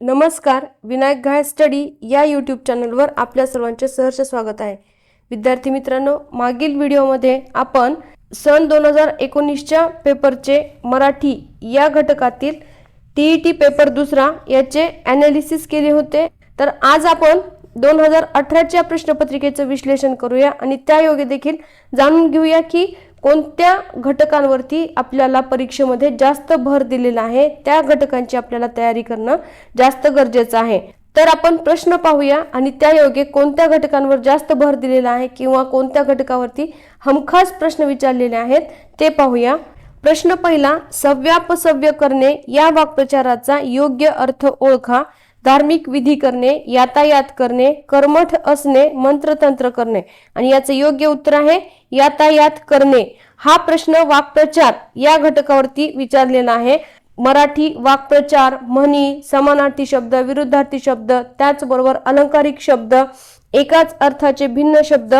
नमस्कार विनायक घाय स्टडी या यूट्यूब चॅनलवर आपल्या सर्वांचे सहर्ष स्वागत आहे. विद्यार्थी मित्रांनो मागील व्हिडिओमध्ये आपण सन दोन हजार एकोणीसच्या पेपरचे मराठी या घटकातील टी ई टी पेपर दुसरा याचे ॲनालिसिस केले होते. तर आज आपण दोन हजार अठराच्या प्रश्नपत्रिकेचं विश्लेषण करूया आणि त्या योगे देखील जाणून घेऊया की कोणत्या घटकांवरती आपल्याला परीक्षेमध्ये जास्त भर दिलेला आहे त्या घटकांची आपल्याला तयारी करणं जास्त गरजेचं आहे. तर आपण प्रश्न पाहूया आणि त्या योगे कोणत्या घटकांवर जास्त भर दिलेला आहे किंवा कोणत्या घटकावरती हमखास प्रश्न विचारलेले आहेत ते पाहूया. प्रश्न पहिला सव्यापसव्य करणे या वाक्प्रचाराचा योग्य अर्थ ओळखा. धार्मिक विधी करणे यातायात करणे कर्मठ असणे मंत्रतंत्र करणे. आणि याचं योग्य उत्तर आहे यातायात करणे. हा प्रश्न वाक्प्रचार या घटकावरती विचारलेला आहे. मराठी वाक्प्रचार म्हणी समानार्थी शब्द विरुद्धार्थी शब्द त्याचबरोबर अलंकारिक शब्द एकाच अर्थाचे भिन्न शब्द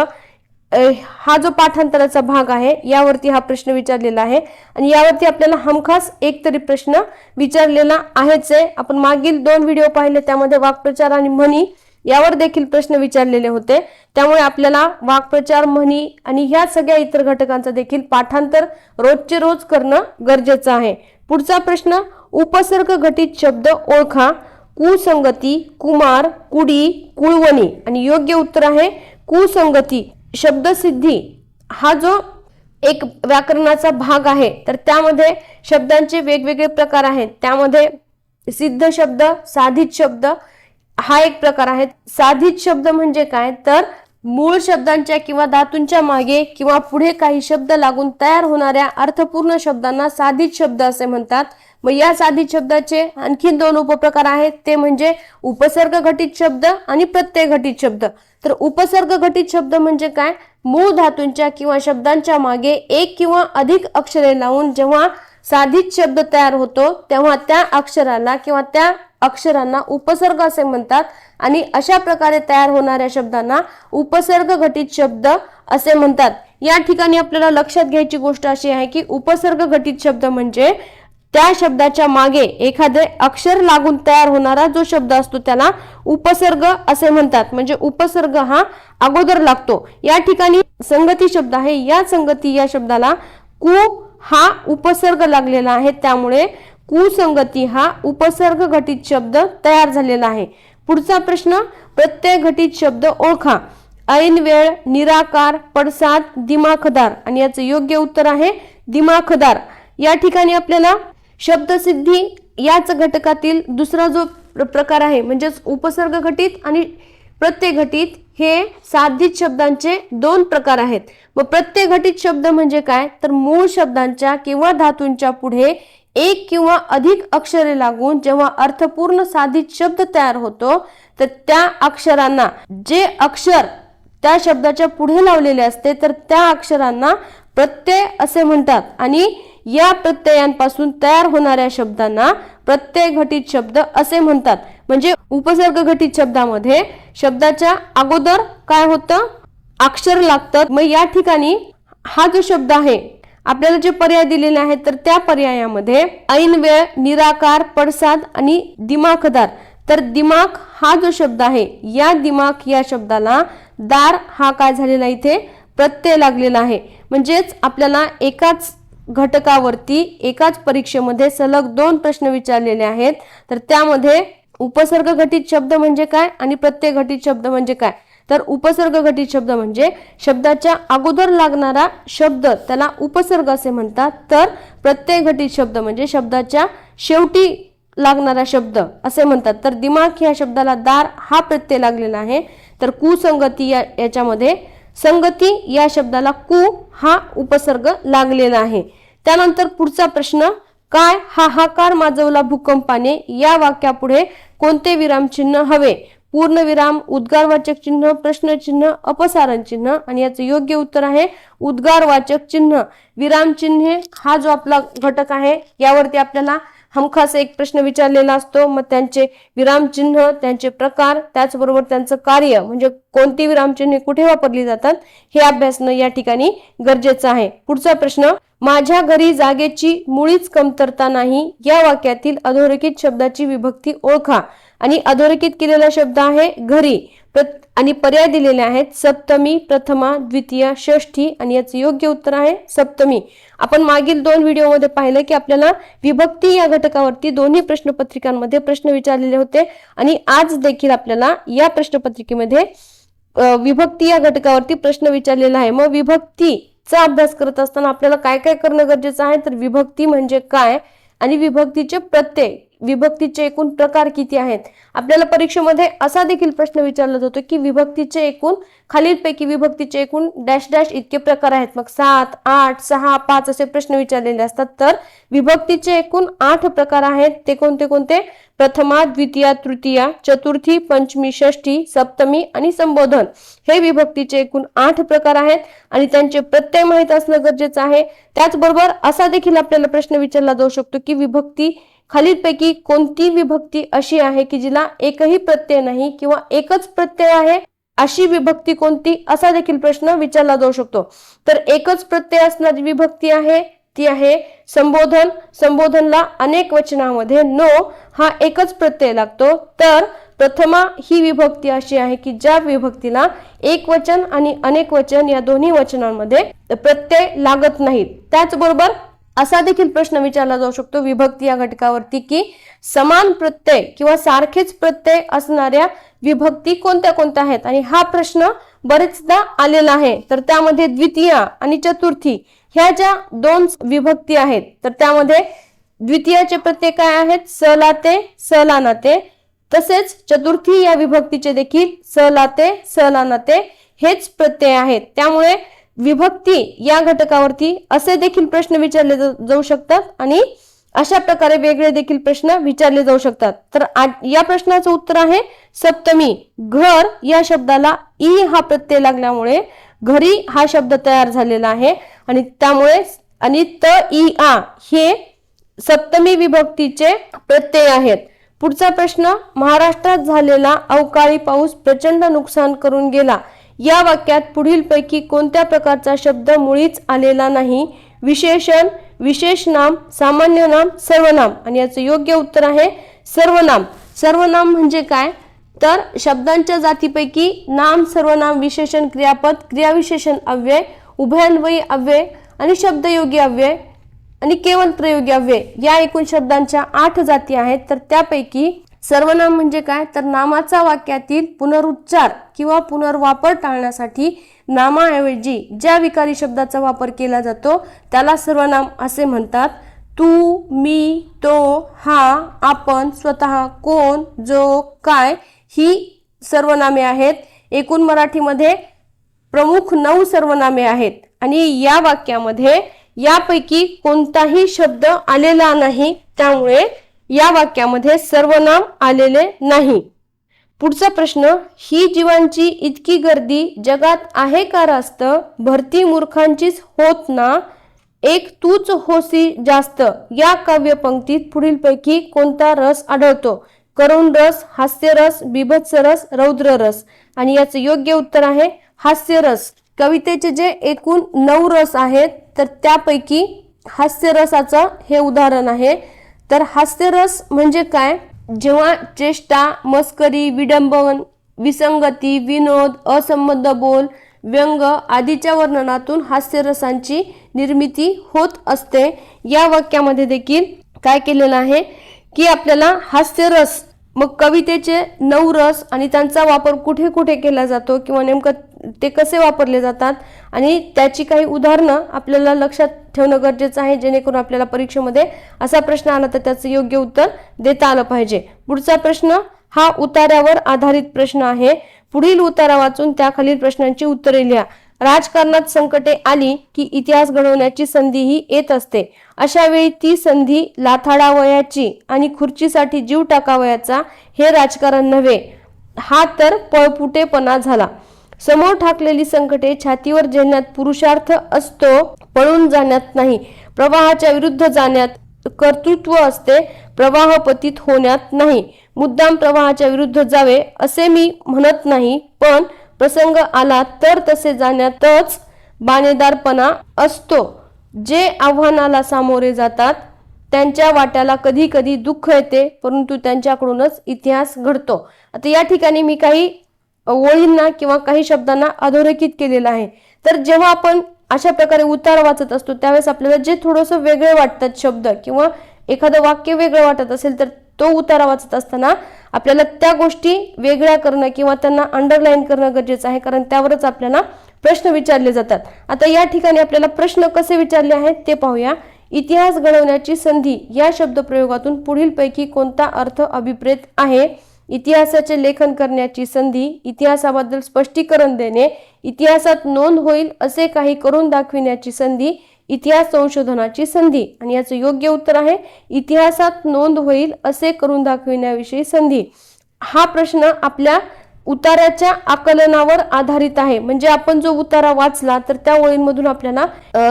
हा जो पाठांतराचा भाग आहे यावरती हा प्रश्न विचारलेला आहे. आणि यावरती आपल्याला हमखास एक तरी प्रश्न विचारलेला आहेच आहे. आपण मागील दोन व्हिडिओ पाहिले त्यामध्ये वाक्प्रचार आणि म्हणी यावर देखील प्रश्न विचारलेले होते. त्यामुळे आपल्याला वाक्प्रचार म्हणी आणि ह्या सगळ्या इतर घटकांचा देखील पाठांतर रोजचे रोज करणं गरजेचं आहे. पुढचा प्रश्न उपसर्ग घटित शब्द ओळखा. कुसंगती कुमार कुडी कुळवणी. आणि योग्य उत्तर आहे कुसंगती. शब्दसिद्धी हा जो एक व्याकरणाचा भाग आहे तर त्यामध्ये शब्दांचे वेगवेगळे प्रकार आहेत. त्यामध्ये सिद्ध शब्द साधित शब्द हा एक प्रकार आहे. साधित शब्द म्हणजे काय? तर मूळ शब्दांच्या किंवा धातूंच्या मागे किंवा पुढे काही शब्द लागून तयार होणाऱ्या अर्थपूर्ण शब्दांना साधित शब्द असे म्हणतात. मग या साधित शब्दाचे आणखीन दोन उपप्रकार आहेत. ते म्हणजे उपसर्ग घटित शब्द आणि प्रत्यय घटित शब्द. तर उपसर्ग घटित शब्द म्हणजे काय? मूळ धातूंच्या किंवा शब्दांच्या मागे एक किंवा अधिक अक्षरे लावून जेव्हा साधित शब्द तयार होतो तेव्हा त्या अक्षराला किंवा त्या अक्षरांना उपसर्ग असे म्हणतात आणि अशा प्रकारे तयार होणाऱ्या शब्दांना उपसर्ग घटित शब्द असे म्हणतात. या ठिकाणी आपल्याला लक्षात घ्यायची गोष्ट अशी आहे की उपसर्ग घटित शब्द म्हणजे त्या शब्दाच्या मागे एखादे अक्षर लागून तयार होणारा जो शब्द असतो त्याला उपसर्ग असे म्हणतात. म्हणजे उपसर्ग हा अगोदर लागतो. या ठिकाणी संगती शब्द आहे. या संगती या शब्दाला कु हा उपसर्ग लागलेला आहे. त्यामुळे कुसंगती हा उपसर्ग घटित शब्द तयार झालेला आहे. पुढचा प्रश्न प्रत्यय घटित शब्द ओळखा. ऐन वेळ निराकार पडसाद दिमाखदार. आणि याचं योग्य उत्तर आहे दिमाखदार. या ठिकाणी आपल्याला शब्दसिद्धी याच घटकातील दुसरा जो प्र- प्रकार आहे म्हणजेच उपसर्ग घटित आणि प्रत्यय घटित हे साधित शब्दांचे दोन प्रकार आहेत. मग प्रत्यय घटित शब्द म्हणजे काय? तर मूळ शब्दांच्या किंवा धातूंच्या पुढे एक किंवा अधिक अक्षरे लागून जेव्हा अर्थपूर्ण साधित शब्द तयार होतो तर त्या अक्षरांना जे अक्षर त्या शब्दाच्या पुढे लावलेले असते तर त्या अक्षरांना प्रत्यय असे म्हणतात. आणि या प्रत्ययांपासून तयार होणाऱ्या शब्दांना प्रत्यय घटित शब्द असे म्हणतात. म्हणजे उपसर्ग घटित शब्दामध्ये शब्दाच्या अगोदर काय होतं? अक्षर लागतं मग या ठिकाणी हा जो शब्द आहे आपल्याला जे पर्याय दिलेले आहेत तर त्या पर्यायामध्ये ऐन वेळ निराकार पडसाद आणि दिमाखदार. तर दिमाग हा जो शब्द आहे या दिमाग या शब्दाला दार हा काय झालेला इथे? प्रत्यय लागलेला आहे. म्हणजेच आपल्याला एकाच घटकावरती एकाच परीक्षेमध्ये सलग दोन प्रश्न विचारलेले आहेत. तर त्यामध्ये उपसर्ग घटित शब्द म्हणजे काय आणि प्रत्यय घटित शब्द म्हणजे काय? तर उपसर्ग घटित शब्द म्हणजे शब्दाच्या अगोदर लागणारा शब्द त्याला उपसर्ग असे म्हणतात. तर प्रत्यय घटित शब्द म्हणजे शब्दाच्या शेवटी लागणारा शब्द असे म्हणतात. तर दिमाग या शब्दाला दार हा प्रत्यय लागलेला आहे. तर कुसंगती या याच्यामध्ये संगती या शब्दाला कु हा उपसर्ग लागलेला आहे. त्यानंतर पुढचा प्रश्न काय हाहाकार माजवला भूकंपाने? या वाक्यापुढे कोणते विरामचिन्ह हवे? पूर्णविराम उद्गारवाचक चिन्ह प्रश्नचिन्ह अपसारण चिन्ह आणि याचं योग्य उत्तर आहे उद्गारवाचक चिन्ह. विरामचिन्हे हा जो आपला घटक आहे यावरती आपल्याला हमखास एक प्रश्न विचारलेला असतो. मग त्यांचे विरामचिन्ह त्यांचे प्रकार त्याचबरोबर त्यांचं कार्य म्हणजे कोणती विरामचिन्हे कुठे वापरली जातात हे अभ्यासणं या ठिकाणी गरजेचं आहे. पुढचा प्रश्न माझ्या घरी जागेची मुळीच कमतरता नाही या वाक्यातील अधोरेखित शब्दाची विभक्ती ओळखा. आणि अधोरेखित केलेला शब्द आहे घरी. आणि पर्याय दिलेले आहेत. सप्तमी प्रथमा द्वितीय षष्ठी आणि याचं योग्य उत्तर आहे सप्तमी. आपण मागील दोन व्हिडिओमध्ये पाहिलं की आपल्याला विभक्ती या घटकावरती दोन्ही प्रश्नपत्रिकांमध्ये प्रश्न विचारलेले होते आणि आज देखील आपल्याला या प्रश्नपत्रिकेमध्ये विभक्ती या घटकावरती प्रश्न विचारलेला आहे. मग विभक्तीचा अभ्यास करत असताना आपल्याला काय काय करणं गरजेचं आहे? तर विभक्ती म्हणजे काय? आणि विभक्तीचे प्रत्यय विभक्तीचे एकूण प्रकार किती आहेत? आपल्याला परीक्षेमध्ये असा देखील प्रश्न विचारला जातो की विभक्तीचे एकूण खालीलपैकी विभक्तीचे एकूण डॅश डॅश इतके प्रकार आहेत. मग सात आठ सहा पाच असे प्रश्न विचारलेले असतात. तर विभक्तीचे एकूण आठ प्रकार आहेत. ते कोणते कोणते? प्रथमा द्वितीया तृतीया चतुर्थी पंचमी षष्ठी सप्तमी आणि संबोधन. हे विभक्तीचे एकूण आठ प्रकार आहेत आणि त्यांचे प्रत्यय माहीत असणं गरजेचं आहे. त्याचबरोबर असा देखील आपल्याला प्रश्न विचारला जाऊ शकतो की विभक्ती खालीलपैकी कोणती विभक्ती अशी आहे की जिला एकही प्रत्यय नाही किंवा एकच प्रत्यय आहे अशी विभक्ती कोणती असा देखील प्रश्न विचारला जाऊ शकतो. तर एकच प्रत्यय असणारी विभक्ती आहे ती आहे संबोधन. संबोधनला अनेक वचनामध्ये नो हा एकच प्रत्यय लागतो. तर प्रथमा ही विभक्ती अशी आहे की ज्या विभक्तीला एक वचन आणि अनेक वचन या दोन्ही वचनांमध्ये प्रत्यय लागत नाहीत त्याचबरोबर असा देखील प्रश्न विचारला जाऊ शकतो. विभक्ती या घटकावरती की समान प्रत्यय किंवा सारखेच प्रत्यय असणाऱ्या विभक्ती कोणत्या कोणत्या आहेत? आणि हा प्रश्न बरेचदा आलेला आहे. तर त्यामध्ये द्वितीय आणि चतुर्थी ह्या ज्या दोन विभक्ती आहेत तर त्यामध्ये द्वितीयाचे प्रत्यय काय आहेत? सलाते सलानाते तसेच चतुर्थी या विभक्तीचे देखील सलाते सलानाते हेच प्रत्यय आहेत. त्यामुळे विभक्ती या घटकावरती असे देखील प्रश्न विचारले जा- जाऊ शकतात आणि अशा प्रकारे वेगळे देखील प्रश्न विचारले जाऊ शकतात. तर आ- या प्रश्नाचं उत्तर आहे सप्तमी घर या शब्दाला ई हा प्रत्यय लागल्यामुळे घरी हा शब्द तयार झालेला आहे आणि त्यामुळे आणि त ई आ हे सप्तमी विभक्तीचे प्रत्यय आहेत. पुढचा प्रश्न महाराष्ट्रात झालेला अवकाळी पाऊस प्रचंड नुकसान करून गेला. या वाक्यात पुढीलपैकी कोणत्या प्रकारचा शब्द मुळीच आलेला नाही? विशेषण विशेष नाम सामान्य नाम सर्वनाम. आणि याचं योग्य उत्तर आहे सर्वनाम. सर्वनाम म्हणजे काय? तर शब्दांच्या जातीपैकी नाम सर्वनाम विशेषण क्रियापद क्रियाविशेषण अव्यय उभयान्वयी अव्यय आणि शब्दयोगी अव्यय आणि केवळ प्रयोगी अव्यय या एकूण शब्दांच्या आठ जाती आहेत. तर त्यापैकी सर्वनाम म्हणजे काय? तर नामाचा वाक्यातील पुनरुच्चार किंवा पुनर्वापर टाळण्यासाठी नामाऐवजी ज्या विकारी शब्दाचा वापर केला जातो त्याला सर्वनाम असे म्हणतात. तू मी तो हा आपण स्वतः कोण जो काय ही सर्वनामे आहेत. एकूण मराठीमध्ये प्रमुख नऊ सर्वनामे आहेत आणि या वाक्यामध्ये यापैकी कोणताही शब्द आलेला नाही. त्यामुळे या वाक्यामध्ये सर्वनाम आलेले नाही. पुढचा प्रश्न ही जीवांची इतकी गर्दी जगात आहे का रास्त? भरती मूर्खांचीच होत ना? एक तूच होसी जास्त. या काव्यपंक्तीत पुढीलपैकी कोणता रस आढळतो? करुण रस हास्यरस बिभत्स रस रौद्र रस. आणि याचं योग्य उत्तर आहे हास्यरस कवितेचे जे एकूण नऊ रस आहेत तर त्यापैकी हास्यरसाचं हे उदाहरण आहे. तर हास्यरस म्हणजे काय? जेव्हा चेष्टा मस्करी विडंबन विसंगती विनोद असंबद्ध बोल व्यंग आदीच्या वर्णनातून हास्यरसांची निर्मिती होत असते. या वाक्यामध्ये देखील काय केलेलं आहे? की आपल्याला हास्यरस मग कवितेचे नऊ रस आणि त्यांचा वापर कुठे कुठे केला जातो किंवा नेमकं ते कसे वापरले जातात आणि त्याची काही उदाहरणं आपल्याला लक्षात ठेवणं गरजेचं आहे जेणेकरून आपल्याला परीक्षेमध्ये असा प्रश्न आला तर त्याचं योग्य उत्तर देता आलं पाहिजे. पुढचा प्रश्न हा उतार्यावर आधारित प्रश्न आहे. पुढील उतारा वाचून त्याखालील प्रश्नांची उत्तरे लिहा. राजकारणात संकटे आली की इतिहास घडवण्याची संधीही येत असते. अशा वेळी ती संधी लाथाडावयाची आणि खुर्चीसाठी जीव टाकावयाचा हे राजकारण नव्हे. हा तर पळपुटेपणा झाला. समोर ठाकलेली संकटे छातीवर झेलण्यात पुरुषार्थ असतो पळून जाण्यात नाही. प्रवाहाच्या विरुद्ध जाण्यात कर्तृत्व असते प्रवाह पतित होण्यात नाही. मुद्दाम प्रवाहाच्या विरुद्ध जावे असे मी म्हणत नाही पण प्रसंग आला तर तसे जाण्यातच बाणेदारपणा असतो. जे आव्हानाला सामोरे जातात त्यांच्या वाट्याला कधी कधी दुःख येते परंतु त्यांच्याकडूनच इतिहास घडतो. आता या ठिकाणी मी काही ओळींना किंवा काही शब्दांना अधोरेखित केलेलं आहे. तर जेव्हा आपण अशा प्रकारे उतार वाचत असतो त्यावेळेस आपल्याला जे थोडंसं वेगळे वाटतात शब्द किंवा एखादं वाक्य वेगळं वाटत असेल तर तो उतारा वाचत असताना आपल्याला त्या गोष्टी वेगळ्या करणं किंवा त्यांना अंडरलाईन करणं गरजेचं आहे कारण त्यावरच आपल्याला प्रश्न विचारले जातात. आता या ठिकाणी आपल्याला प्रश्न कसे विचारले आहेत ते पाहूया. इतिहास घडवण्याची संधी या शब्दप्रयोगातून पुढीलपैकी कोणता अर्थ अभिप्रेत आहे? इतिहासाचे लेखन करण्याची संधी इतिहासाबद्दल स्पष्टीकरण देणे इतिहासात नोंद होईल असे काही करून दाखविण्याची संधी इतिहास संशोधनाची संधी. आणि याचं योग्य उत्तर आहे इतिहासात नोंद होईल असे करून दाखविण्याविषयी संधी. हा प्रश्न आपल्या उताराच्या आकलनावर आधारित आहे. म्हणजे आपण जो उतारा वाचला तर त्या ओळींमधून आपल्याला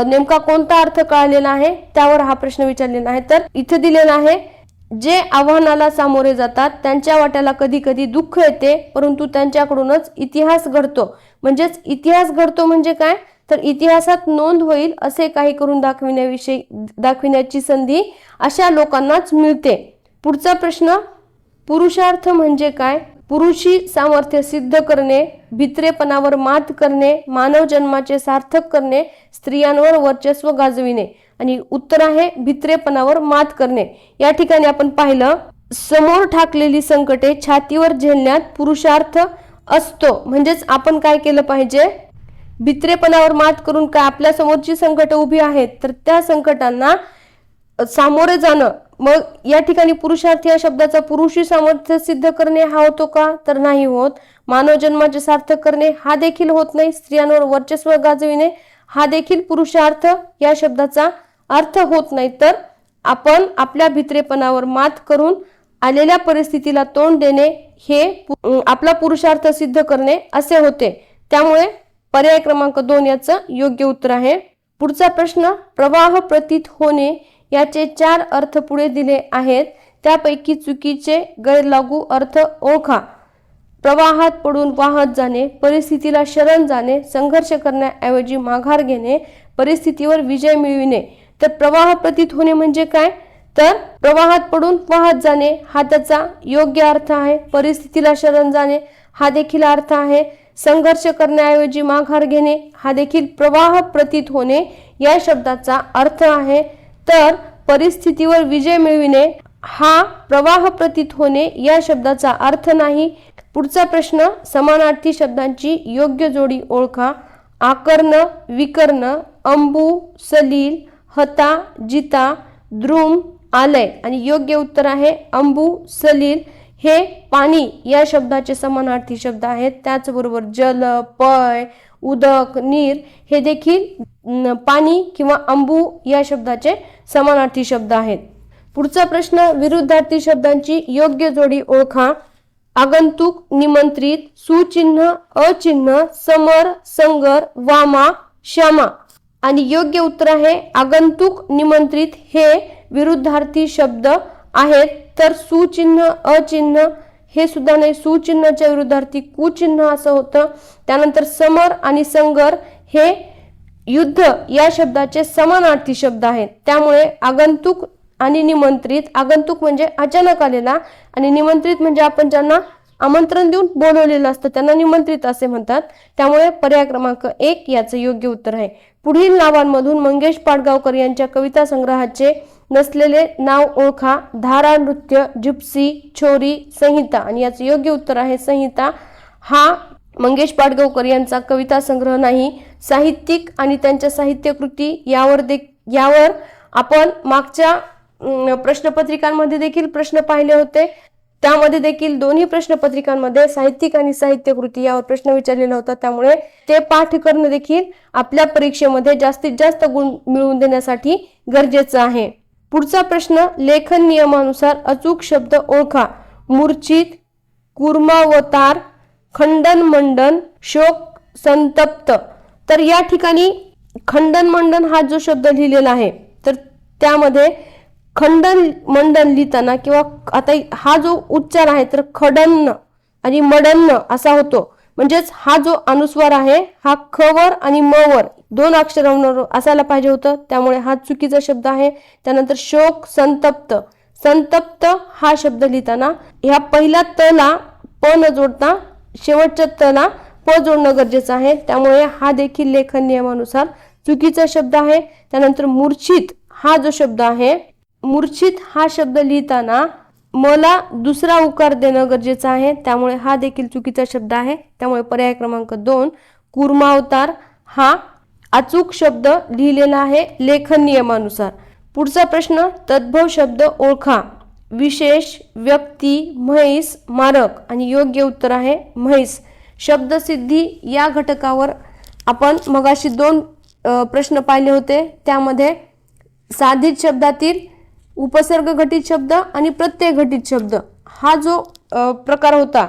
नेमका कोणता अर्थ कळलेला आहे त्यावर हा प्रश्न विचारलेला आहे. तर इथे दिलेला आहे जे आव्हानाला सामोरे जातात त्यांच्या वाट्याला कधी कधी दुःख येते परंतु त्यांच्याकडूनच इतिहास घडतो. म्हणजेच इतिहास घडतो म्हणजे काय? तर इतिहासात नोंद होईल असे काही करून दाखविण्याविषयी दाखविण्याची संधी अशा लोकांनाच मिळते. पुढचा प्रश्न पुरुषार्थ म्हणजे काय? पुरुषी सामर्थ्य सिद्ध करणे भित्रेपणावर मात करणे मानव जन्माचे सार्थक करणे स्त्रियांवर वर्चस्व गाजविणे आणि उत्तर आहे भित्रेपणावर मात करणे. या ठिकाणी आपण पाहिलं समोर ठाकलेली संकटे छातीवर झेलण्यात पुरुषार्थ असतो. म्हणजेच आपण काय केलं पाहिजे? भित्रेपणावर मात करून काय आपल्या समोरची संकट उभी आहेत तर त्या संकटांना सामोरे जाणं. मग या ठिकाणी पुरुषार्थ या शब्दाचा पुरुषी सामर्थ्य सिद्ध करणे हा होतो का? तर नाही होत. मानव जन्माचे सार्थक करणे हा देखील होत नाही. स्त्रियांवर वर्चस्व गाजविणे हा देखील पुरुषार्थ या शब्दाचा अर्थ होत नाही. तर आपण आपल्या भित्रेपणावर मात करून आलेल्या परिस्थितीला तोंड देणे हे आपला पुरुषार्थ सिद्ध करणे असे होते. त्यामुळे पर्याय क्रमांक दोन याचं योग्य उत्तर आहे. पुढचा प्रश्न प्रवाह प्रतीत होणे याचे चार अर्थ पुढे दिले आहेत. त्यापैकी चुकीचे गैरलागू अर्थ ओळखा. प्रवाहात पडून वाहत जाणे परिस्थितीला शरण जाणे संघर्ष करण्याऐवजी माघार घेणे परिस्थितीवर विजय मिळविणे. तर प्रवाह प्रतीत होणे म्हणजे काय? तर प्रवाहात पडून वाहत जाणे हा त्याचा योग्य अर्थ आहे. परिस्थितीला शरण जाणे हा देखील अर्थ आहे. संघर्ष करण्याऐवजी माघार घेणे हा देखील प्रवाह प्रतीत होणे या शब्दाचा अर्थ आहे. तर परिस्थितीवर विजय मिळविणे हा प्रवाह प्रतीत होणे या शब्दाचा अर्थ नाही. पुढचा प्रश्न समानार्थी शब्दांची योग्य जोडी ओळखा. आकर्ण विकर्ण अंबू सलील हता जिता द्रुम आलय. आणि योग्य उत्तर आहे अंबू सलील. हे पाणी या शब्दाचे समानार्थी शब्द आहेत. त्याचबरोबर जल पय उदक नीर हे देखील पाणी किंवा अंबू या शब्दाचे समानार्थी शब्द आहेत. पुढचा प्रश्न विरुद्धार्थी शब्दांची योग्य जोडी ओळखा. आगंतुक निमंत्रित सुचिन्ह अचिन्ह समर संगर वामा श्यामा. आणि योग्य उत्तर आहे आगंतुक निमंत्रित हे विरुद्धार्थी शब्द आहेत. तर सुचिन्ह अचिन्ह हे सुद्धा नाही. सुचिन्हाच्या विरुद्धार्थी कुचिन्ह असं होतं. त्यानंतर समर आणि संगर हे युद्ध या शब्दाचे समानार्थी शब्द आहेत. त्यामुळे आगंतुक आणि निमंत्रित आगंतुक म्हणजे अचानक आलेला आणि निमंत्रित म्हणजे आपण ज्यांना आमंत्रण देऊन बोलवलेलं असतं त्यांना निमंत्रित असे म्हणतात. त्यामुळे पर्याय क्रमांक एक याचं योग्य उत्तर आहे. पुढील नावांमधून मंगेश पाडगावकर यांच्या कविता संग्रहाचे नसलेले नाव ओळखा. धारा नृत्य जिप्सी छोरी संहिता. आणि याचं योग्य उत्तर आहे संहिता. हा मंगेश पाडगावकर यांचा कविता संग्रह नाही. साहित्यिक आणि त्यांच्या साहित्यकृती यावर दे यावर आपण मागच्या प्रश्नपत्रिकांमध्ये देखील प्रश्न पाहिले होते. त्यामध्ये देखील दोन्ही प्रश्नपत्रिकांमध्ये साहित्यिक आणि साहित्यकृती यावर प्रश्न विचारलेला होता. त्यामुळे ते पाठ करणं देखील आपल्या परीक्षेमध्ये जास्तीत जास्त गुण मिळवून देण्यासाठी गरजेचं आहे. पुढचा प्रश्न लेखन नियमानुसार अचूक शब्द ओळखा. मूर्छित कुर्मावतार खंडन मंडन शोक संतप्त. तर या ठिकाणी खंडन मंडन हा जो शब्द लिहिलेला आहे तर त्यामध्ये खंडन मंडन लिहिताना किंवा आता हा जो उच्चार आहे तर खडन्न आणि मडन्न असा होतो. म्हणजेच हा जो अनुस्वार आहे हा खवर आणि मवर दोन अक्षरांवर असायला पाहिजे होतं. त्यामुळे हा चुकीचा शब्द आहे. त्यानंतर शोक संतप्त. संतप्त हा शब्द लिहिताना ह्या पहिल्या तला प न जोडता शेवटच्या तला प जोडणं गरजेचं आहे. त्यामुळे हा देखील लेखन नियमानुसार चुकीचा शब्द आहे. त्यानंतर मूर्छित हा जो शब्द आहे मूर्छित हा शब्द लिहिताना मला दुसरा उकार देणं गरजेचं आहे. त्यामुळे हा देखील चुकीचा शब्द आहे. त्यामुळे पर्याय क्रमांक दोन कुर्मावतार हा अचूक शब्द लिहिलेला आहे लेखन नियमानुसार. पुढचा प्रश्न तद्भव शब्द ओळखा. विशेष व्यक्ती म्हैस मारक आणि योग्य उत्तर आहे म्हैस. शब्दसिद्धी या घटकावर आपण मगाशी दोन प्रश्न पाहिले होते. त्यामध्ये साधित शब्दातील उपसर्ग घटित शब्द आणि प्रत्यय घटित शब्द. हा जो प्रकार होता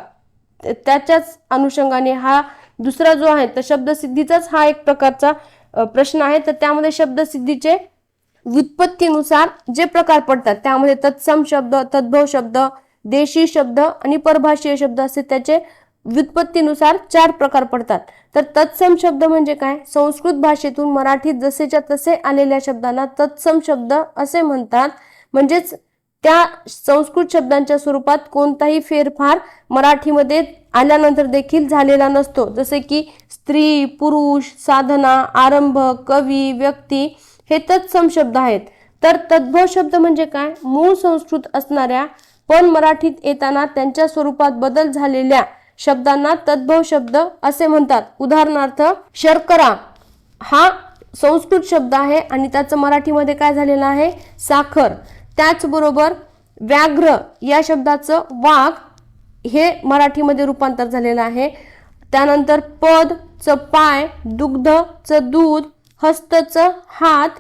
त्याच्याच अनुषंगाने हा दुसरा जो आहे तर शब्दसिद्धीचाच हा एक प्रकारचा प्रश्न आहे. तर त्यामध्ये शब्दसिद्धीचे व्युत्पत्तीनुसार जे प्रकार पडतात त्यामध्ये तत्सम शब्द तद्भव शब्द देशी शब्द आणि परभाषीय शब्द असे त्याचे व्युत्पत्तीनुसार चार प्रकार पडतात. तर तत्सम शब्द म्हणजे काय? संस्कृत भाषेतून मराठीत जसेच्या तसे आलेल्या शब्दांना तत्सम शब्द असे म्हणतात. म्हणजेच त्या संस्कृत शब्दांच्या स्वरूपात कोणताही फेरफार मराठीमध्ये आल्यानंतर देखील झालेला नसतो. जसे की स्त्री पुरुष साधना आरंभ कवी व्यक्ती हे तत्सम शब्द आहेत. तर तद्भव शब्द म्हणजे काय? मूळ संस्कृत असणाऱ्या पण मराठीत येताना त्यांच्या स्वरूपात बदल झालेल्या शब्दांना तद्भव शब्द असे म्हणतात. उदाहरणार्थ शर्करा हा संस्कृत शब्द आहे आणि त्याचं मराठीमध्ये काय झालेलं आहे? साखर. त्याचबरोबर व्याघ्र या शब्दाचं वाघ हे मराठीमध्ये रूपांतर झालेलं आहे. त्यानंतर पद च पाय दुग्ध च दूध हस्तचं हात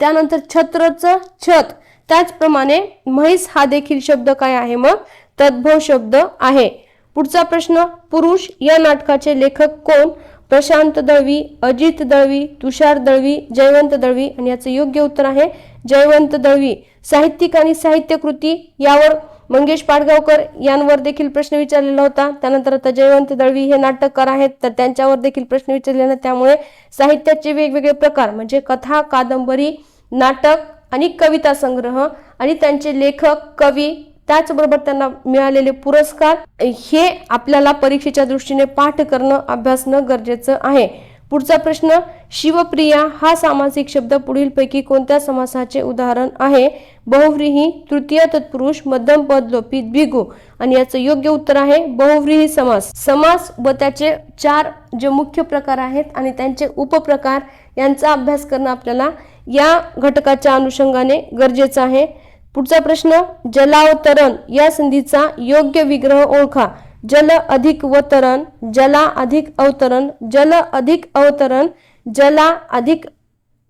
त्यानंतर छत्रचं छत. त्याचप्रमाणे म्हैस हा देखील शब्द काय आहे मग? तद्भव शब्द आहे. पुढचा प्रश्न पुरुष या नाटकाचे लेखक कोण? प्रशांत दळवी अजित दळवी तुषार दळवी जयवंत दळवी. आणि याचं योग्य उत्तर आहे जयवंत दळवी. साहित्यिक आणि साहित्यकृती यावर मंगेश पाडगावकर यांवर देखील प्रश्न विचारलेला होता. त्यानंतर आता जयवंत दळवी हे नाटककार आहेत तर त्यांच्यावर देखील प्रश्न विचारलेला त्यामुळे साहित्याचे वेगवेगळे प्रकार म्हणजे कथा कादंबरी नाटक आणि कविता संग्रह आणि त्यांचे लेखक कवी त्याचबरोबर त्यांना मिळालेले पुरस्कार हे आपल्याला परीक्षेच्या दृष्टीने पाठ करणं अभ्यासणं गरजेचं आहे. पुढचा प्रश्न शिवप्रिया हा सामासिक शब्द पुढीलपैकी कोणत्या समासाचे उदाहरण आहे? बहुव्रीही तृतीय तत्पुरुष मध्यम पद लोपी द्विगु. आणि याचं योग्य उत्तर आहे बहुव्रीही समास. समास व त्याचे चार जे मुख्य प्रकार आहेत आणि त्यांचे उपप्रकार यांचा अभ्यास करणं आपल्याला या घटकाच्या अनुषंगाने गरजेचं आहे. पुढचा प्रश्न जलावतरण या संधीचा योग्य विग्रह ओळखा. जल अधिक वतरण जला अधिक अवतरण जल अधिक अवतरण जला अधिक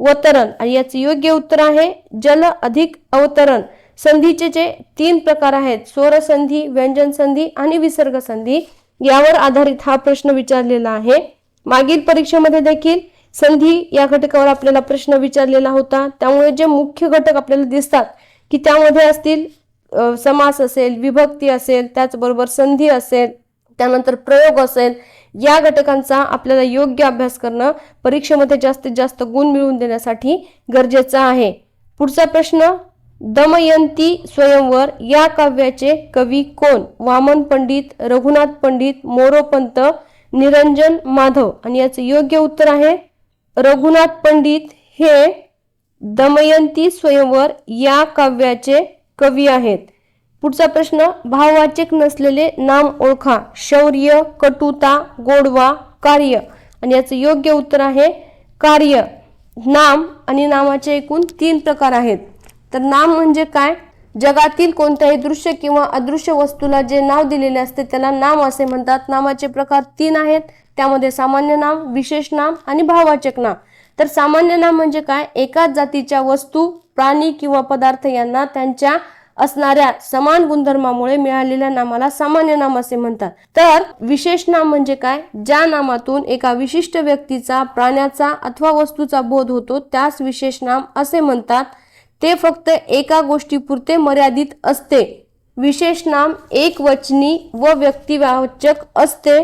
वतरण आणि याचे योग्य उत्तर आहे जल अधिक अवतरण. संधीचे जे तीन प्रकार आहेत स्वर संधी व्यंजन संधी आणि विसर्ग संधी यावर आधारित हा प्रश्न विचारलेला आहे. मागील परीक्षेमध्ये देखील संधी या घटकावर आपल्याला प्रश्न विचारलेला होता. त्यामुळे जे मुख्य घटक आपल्याला दिसतात की त्यामध्ये असतील समास असेल विभक्ती असेल त्याचबरोबर संधी असेल त्यानंतर प्रयोग असेल या घटकांचा आपल्याला योग्य अभ्यास करणं परीक्षेमध्ये जास्तीत जास्त गुण मिळवून देण्यासाठी गरजेचं आहे. पुढचा प्रश्न दमयंती स्वयंवर या काव्याचे कवी कोण? वामन पंडित रघुनाथ पंडित मोरोपंत निरंजन माधव. आणि याचं योग्य उत्तर आहे रघुनाथ पंडित हे दमयंती स्वयंवर या काव्याचे कवी आहेत. पुढचा प्रश्न भाववाचक नसलेले नाम ओळखा. शौर्य कटुता गोडवा कार्य. आणि याचं योग्य उत्तर आहे कार्य. नाम आणि नामाचे एकूण तीन प्रकार आहेत. तर नाम म्हणजे काय? जगातील कोणत्याही दृश्य किंवा अदृश्य वस्तूला जे नाव दिलेले असते त्याला नाम असे म्हणतात. नामाचे प्रकार तीन आहेत. त्यामध्ये सामान्य नाम विशेष नाम आणि भाववाचक नाम. तर सामान्य नाम म्हणजे काय? एकाच जातीच्या वस्तू प्राणी किंवा पदार्थ यांना त्यांच्या असणाऱ्या समान गुणधर्मामुळे मिळालेल्या नामाला सामान्य नाम असे म्हणतात. तर विशेष नाम म्हणजे काय? ज्या नामातून एका विशिष्ट व्यक्तीचा प्राण्याचा अथवा वस्तूचा बोध होतो त्यास विशेष नाम असे म्हणतात. ते फक्त एका गोष्टीपुरते मर्यादित असते. विशेष नाम एक वचनी व व्यक्तिवाचक असते.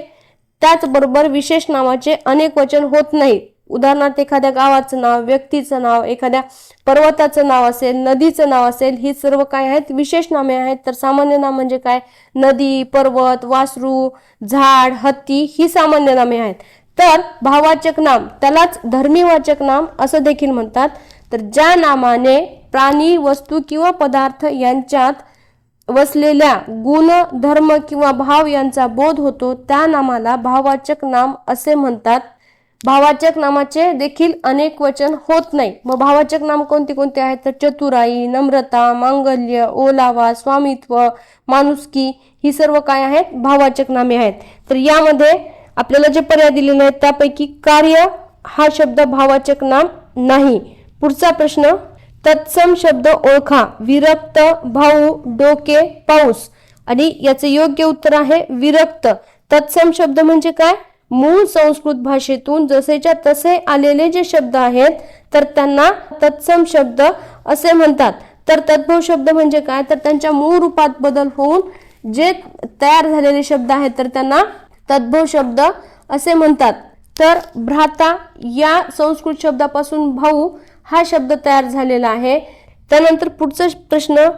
त्याचबरोबर विशेष नामाचे अनेक वचन होत नाही उदाहरणार्थ एखाद्या गावाचं नाव व्यक्तीचं नाव एखाद्या पर्वताचं नाव असेल नदीचं नाव असेल ही सर्व काय आहेत? विशेष नामे आहेत. तर सामान्य नाम म्हणजे काय? नदी पर्वत वासरू झाड हत्ती ही सामान्य नामे आहेत. तर भाववाचक नाम त्यालाच धर्मीवाचक नाम असं देखील म्हणतात. तर ज्या नामाने प्राणी वस्तू किंवा पदार्थ यांच्यात वसलेल्या गुण धर्म किंवा भाव यांचा बोध होतो त्या नामाला भाववाचक नाम असे म्हणतात. भावाचक नामाचे देखील अनेक वचन होत नाही. मग भावाचक नाम कोणते कोणते आहेत? तर चतुराई नम्रता मांगल्य ओलावा स्वामित्व माणुसकी ही सर्व काय आहेत? भावाचक नामे आहेत. तर यामध्ये आपल्याला जे पर्याय दिलेले आहेत त्यापैकी कार्य हा शब्द भावाचक नाम नाही. पुढचा प्रश्न तत्सम शब्द ओळखा. विरक्त भाऊ डोके पाऊस. आणि याचे योग्य उत्तर आहे विरक्त. तत्सम शब्द म्हणजे काय? मूळ संस्कृत भाषेतून जसेच्या तसे आलेले जे शब्द आहेत तर त्यांना तत्सम शब्द असे म्हणतात. तर तद्भव शब्द म्हणजे काय? तर त्यांच्या मूळ रूपात बदल होऊन जे तयार झालेले शब्द आहेत तर त्यांना तद्भव शब्द असे म्हणतात. तर भ्राता या संस्कृत शब्दापासून भाऊ हा शब्द तयार झालेला आहे. त्यानंतर पुढचा प्रश्न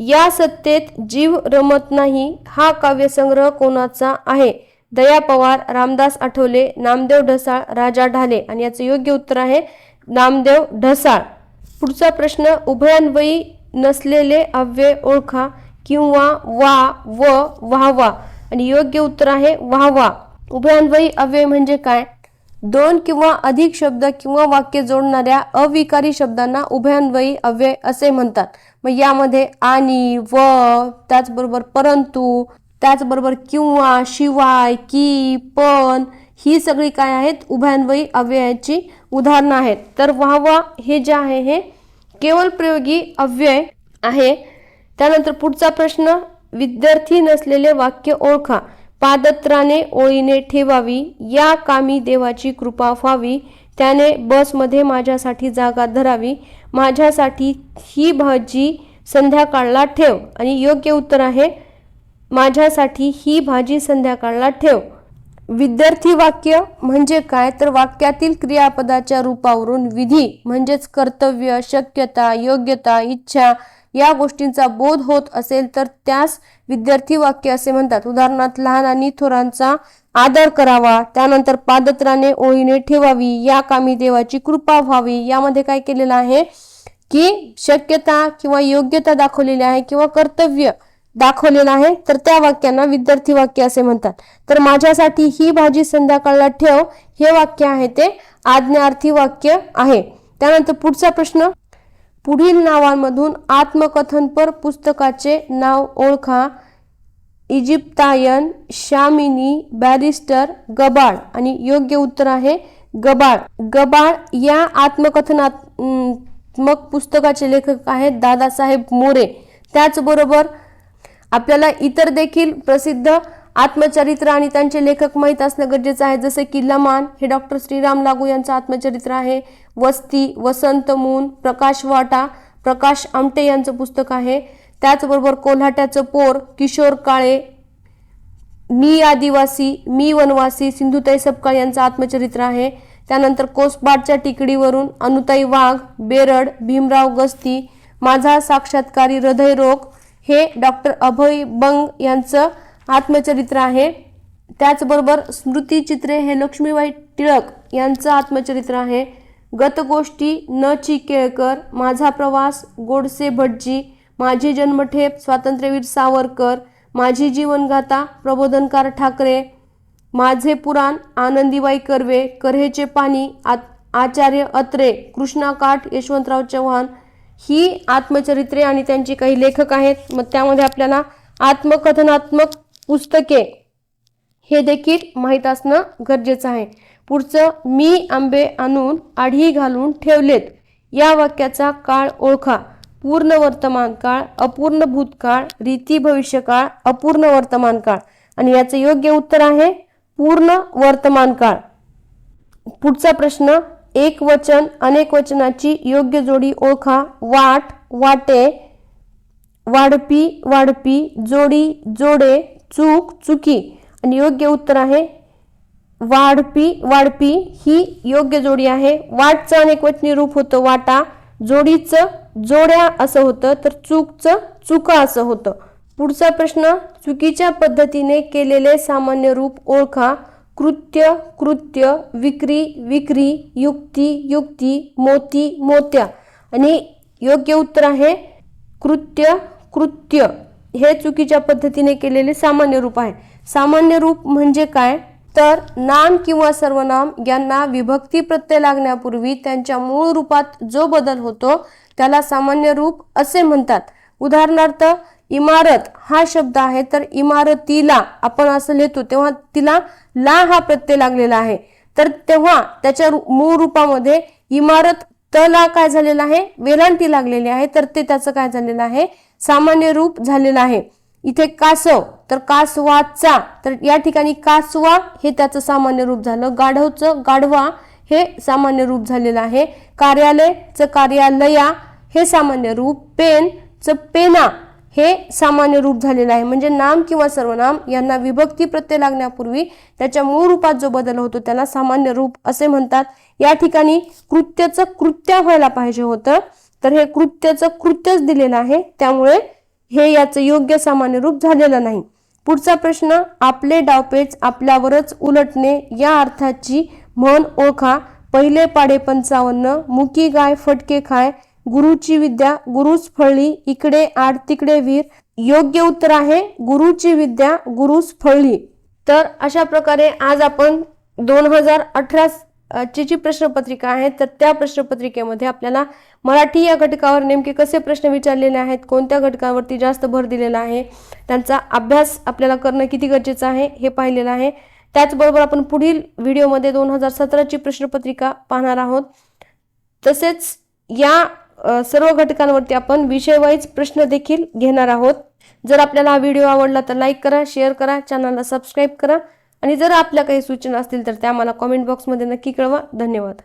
या सत्तेत जीव रमत नाही हा काव्यसंग्रह कोणाचा आहे? दया पवार रामदास आठवले नामदेव ढसाळ राजा ढाले आणि याचं योग्य उत्तर आहे नामदेव ढसाळ. पुढचा प्रश्न उभयान्वयी नसलेले अव्यय ओळखा किंवा वा व वाहवा आणि योग्य उत्तर आहे वाहवा. उभयान्वयी अव्यय म्हणजे काय? दोन किंवा अधिक शब्द किंवा वाक्य जोडणाऱ्या अविकारी शब्दांना उभयान्वयी अव्यय असे म्हणतात. मग यामध्ये आणि व त्याचबरोबर परंतु त्याचबरोबर किंवा शिवाय की पण ही सगळी काय आहेत? उभयान्वयी अव्ययाची उदाहरणं आहेत. तर वाहवा हे जे आहे हे केवळ प्रयोगी अव्यय आहे. त्यानंतर पुढचा प्रश्न विद्यार्थी नसलेले वाक्य ओळखा. पादत्राने ओळीने ठेवावी या कामी देवाची कृपा व्हावी त्याने बसमध्ये माझ्यासाठी जागा धरावी माझ्यासाठी ही भाजी संध्याकाळला ठेव. आणि योग्य उत्तर आहे माझ्यासाठी ही भाजी संध्याकाळला ठेव. विद्यार्थी वाक्य म्हणजे काय? तर वाक्यातील क्रियापदाच्या रूपावरून विधी म्हणजेच कर्तव्य शक्यता योग्यता इच्छा या गोष्टींचा बोध होत असेल तर त्यास विद्यार्थी वाक्य असे म्हणतात. उदाहरणार्थ लहान आणि थोरांचा आदर करावा त्यानंतर पादत्राने ओळीने ठेवावी या कामी देवाची कृपा व्हावी. यामध्ये काय केलेलं आहे? की शक्यता किंवा योग्यता दाखवलेली आहे किंवा कर्तव्य दाखवलेलं आहे. तर त्या वाक्यांना विद्यार्थी वाक्य असे म्हणतात. तर माझ्यासाठी ही भाजी संध्याकाळला ठेव. हे वाक्य आहे ते आज्ञार्थी वाक्य आहे. त्यानंतर पुढचा प्रश्न. पुढील नावांमधून आत्मकथनपर पुस्तकाचे नाव ओळखा. इजिप्तायन शामिनी बॅरिस्टर गबाळ. आणि योग्य उत्तर आहे गबाळ. गबाळ या आत्मकथनात्मक पुस्तकाचे लेखक आहेत दादासाहेब मोरे. त्याचबरोबर आपल्याला इतर देखील प्रसिद्ध आत्मचरित्र आणि त्यांचे लेखक माहीत असणं गरजेचं आहे. जसे की लमान हे डॉक्टर श्रीराम लागू यांचं आत्मचरित्र आहे. वस्ती वसंत मून प्रकाश वाटा प्रकाश आमटे यांचं पुस्तक आहे. त्याचबरोबर कोल्हाट्याचं पोर किशोर काळे मी आदिवासी मी वनवासी सिंधुताई सपकाळ यांचं आत्मचरित्र आहे. त्यानंतर कोसबाटच्या टिकडीवरून अनुताई वाघ बेरड भीमराव गस्ती माझा साक्षात्कारी हृदयरोग हे डॉक्टर अभय बंग यांचं आत्मचरित्र आहे. त्याचबरोबर स्मृतिचित्रे हे लक्ष्मीबाई टिळक यांचं आत्मचरित्र आहे. गतगोष्टी न ची केळकर माझा प्रवास गोडसे भटजी माझी जन्मठेप स्वातंत्र्यवीर सावरकर माझी जीवनगाथा प्रबोधनकार ठाकरे माझे पुराण आनंदीबाई कर्वे कऱ्हेचे पाणी आ आचार्य अत्रे कृष्णाकाठ यशवंतराव चव्हाण ही आत्मचरित्रे आणि त्यांचे काही लेखक आहेत. मग त्यामध्ये आपल्याला आत्मकथनात्मक पुस्तके हे देखील माहीत असणं गरजेचं आहे. पुढचं मी आंबे आणून आढी घालून ठेवलेत. या वाक्याचा काळ ओळखा. पूर्ण वर्तमान काळ अपूर्ण भूतकाळ रीती भविष्यकाळ अपूर्ण वर्तमान काळ. आणि याचं योग्य उत्तर आहे पूर्ण वर्तमान काळ. पुढचा प्रश्न एक वचन अनेक वचनाची योग्य जोडी ओळखा. वाट वाटे वाढपी वाढपी जोडी जोडे चूक चुकी. आणि योग्य उत्तर आहे वाढपी वाढपी ही योग्य जोडी आहे. वाटचं अनेकवचनी रूप होतं वाटा. जोडीचं जोड्या असं होतं तर चूकचं चुका असं होतं. पुढचा प्रश्न चुकीच्या पद्धतीने केलेले सामान्य रूप ओळखा. कृत्य कृत्य विक्री विक्री युक्ती युक्ती मोती मोत्या. आणि योग्य उत्तर आहे कृत्य कृत्य. हे चुकीच्या पद्धतीने केलेले सामान्य रूप आहे. सामान्य रूप म्हणजे काय? तर नाम किंवा सर्वनाम यांना विभक्ती प्रत्यय लागण्यापूर्वी त्यांच्या मूळ रूपात जो बदल होतो त्याला सामान्य रूप असे म्हणतात. उदाहरणार्थ इमारत हा शब्द आहे तर इमारतीला आपण असं लिहितो तेव्हा तिला ला हा प्रत्यय लागलेला आहे. तर तेव्हा त्याच्या मूळ रूपामध्ये इमारत तला काय झालेलं आहे? वेलांटी लागलेली आहे तर ते त्याचं काय झालेलं आहे? सामान्य रूप झालेलं आहे. इथे कासव तर कासवाचा तर या ठिकाणी कासवा हे त्याचं सामान्य रूप झालं. गाढवचं गाढवा हे सामान्य रूप झालेलं आहे. कार्यालयचं कार्यालया हे सामान्य रूप. पेन च पेना हे सामान्य रूप झालेलं आहे. म्हणजे नाम किंवा सर्वनाम यांना विभक्ती प्रत्यय लागण्यापूर्वी त्याच्या मूळ रूपात जो बदल होतो त्याला सामान्य रूप असे म्हणतात. या ठिकाणी कृत्याचं कृत्य व्हायला पाहिजे होतं. तर हे कृत्याचं कृत्यच दिलेलं आहे. त्यामुळे हे याचं योग्य सामान्य रूप झालेलं नाही. पुढचा प्रश्न आपले डावपेच आपल्यावरच उलटणे या अर्थाची म्हण ओळखा. पहिले पाडे पंचावन्न मुकी गाय फटके खाय. गुरुची विद्या गुरुच फळली इकडे आड तिकडे वीर योग्य उत्तर आहे गुरुची विद्या गुरुस फळली तर अशा प्रकारे आज आपण दोन हजार अठरा ची जी प्रश्नपत्रिका आहे तर त्या प्रश्नपत्रिकेमध्ये आपल्याला मराठी या घटकावर नेमके कसे प्रश्न विचारलेले आहेत कोणत्या घटकावरती जास्त भर दिलेला आहे त्यांचा अभ्यास आपल्याला करणं किती गरजेचं आहे हे पाहिलेलं आहे. त्याचबरोबर आपण पुढील व्हिडिओमध्ये दोन हजार सतराची प्रश्नपत्रिका पाहणार आहोत. तसेच या सर्व घटकांवरती आपण विषयवाईज प्रश्न देखील घेणार आहोत. जर आपल्याला हा व्हिडिओ आवडला तर लाईक करा शेअर करा चॅनलला सबस्क्राईब करा. आणि जर आपल्या काही सूचना असतील तर त्या मला कॉमेंट बॉक्समध्ये नक्की कळवा. धन्यवाद.